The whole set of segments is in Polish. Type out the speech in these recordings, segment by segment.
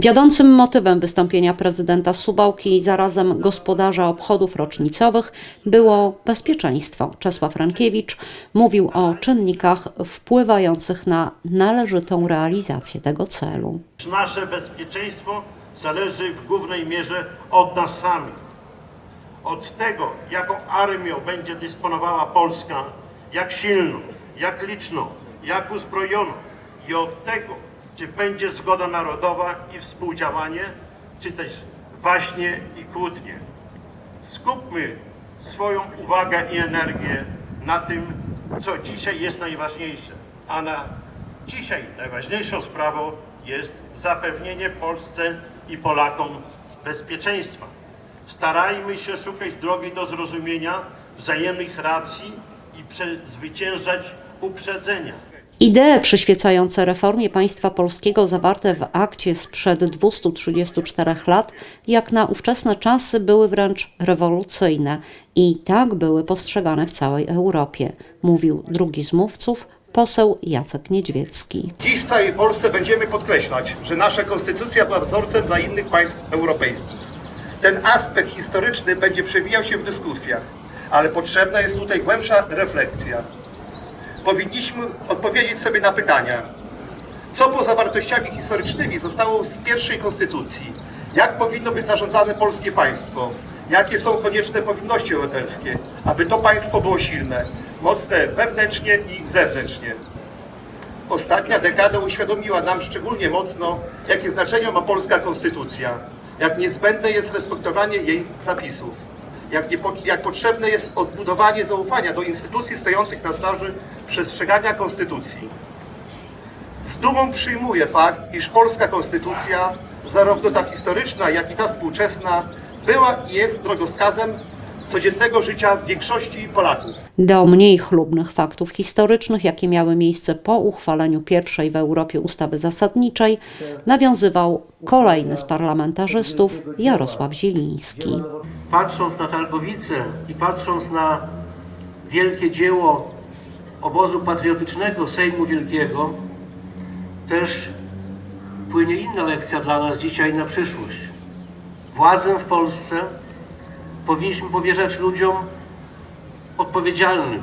Wiodącym motywem wystąpienia prezydenta Suwałki i zarazem gospodarza obchodów rocznicowych było bezpieczeństwo. Czesław Rankiewicz mówił o czynnikach wpływających na należytą realizację tego celu. Nasze bezpieczeństwo zależy w głównej mierze od nas samych. Od tego, jaką armią będzie dysponowała Polska, jak silną, jak liczną, jak uzbrojoną i od tego, czy będzie zgoda narodowa i współdziałanie, czy też właśnie i kłótnie. Skupmy swoją uwagę i energię na tym, co dzisiaj jest najważniejsze, a na dzisiaj najważniejszą sprawą jest zapewnienie Polsce i Polakom bezpieczeństwa. Starajmy się szukać drogi do zrozumienia, wzajemnych racji i przezwyciężać uprzedzenia. Idee przyświecające reformie państwa polskiego zawarte w akcie sprzed 234 lat, jak na ówczesne czasy, były wręcz rewolucyjne i tak były postrzegane w całej Europie, mówił drugi z mówców, poseł Jacek Niedźwiecki. Dziś w całej Polsce będziemy podkreślać, że nasza konstytucja była wzorcem dla innych państw europejskich. Ten aspekt historyczny będzie przewijał się w dyskusjach, ale potrzebna jest tutaj głębsza refleksja. Powinniśmy odpowiedzieć sobie na pytania, co poza wartościami historycznymi zostało z pierwszej konstytucji, jak powinno być zarządzane polskie państwo, jakie są konieczne powinności obywatelskie, aby to państwo było silne, mocne wewnętrznie i zewnętrznie. Ostatnia dekada uświadomiła nam szczególnie mocno, jakie znaczenie ma polska konstytucja, jak niezbędne jest respektowanie jej zapisów, jak, jak potrzebne jest odbudowanie zaufania do instytucji stojących na straży przestrzegania konstytucji. Z dumą przyjmuję fakt, iż polska konstytucja, zarówno ta historyczna, jak i ta współczesna, była i jest drogowskazem codziennego życia większości Polaków. Do mniej chlubnych faktów historycznych, jakie miały miejsce po uchwaleniu pierwszej w Europie ustawy zasadniczej, nawiązywał kolejny z parlamentarzystów Jarosław Zieliński. Patrząc na Targowice i patrząc na wielkie dzieło obozu patriotycznego Sejmu Wielkiego, też płynie inna lekcja dla nas dzisiaj na przyszłość. Władzę w Polsce powinniśmy powierzać ludziom odpowiedzialnym,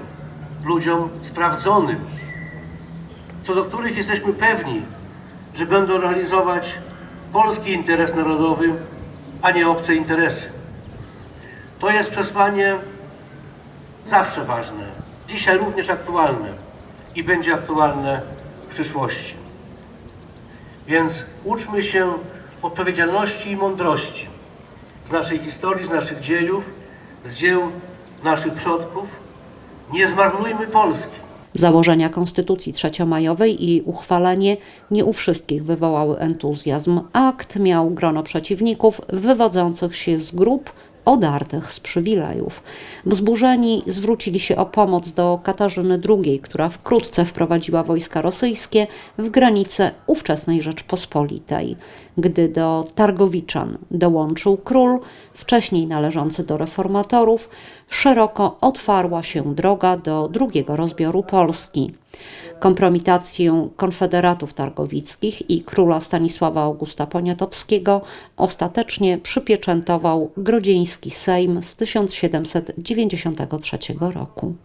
ludziom sprawdzonym, co do których jesteśmy pewni, że będą realizować polski interes narodowy, a nie obce interesy. To jest przesłanie zawsze ważne, dzisiaj również aktualne i będzie aktualne w przyszłości. Więc uczmy się odpowiedzialności i mądrości z naszej historii, z naszych dziejów, z dzieł naszych przodków. Nie zmarnujmy Polski. Założenia Konstytucji Trzeciomajowej i uchwalenie nie u wszystkich wywołały entuzjazm. Akt miał grono przeciwników wywodzących się z grup odartych z przywilejów. Wzburzeni zwrócili się o pomoc do Katarzyny II, która wkrótce wprowadziła wojska rosyjskie w granice ówczesnej Rzeczpospolitej. Gdy do Targowiczan dołączył król, wcześniej należący do reformatorów, szeroko otwarła się droga do drugiego rozbioru Polski. Kompromitację konfederatów targowickich i króla Stanisława Augusta Poniatowskiego ostatecznie przypieczętował Grodzieński Sejm z 1793 roku.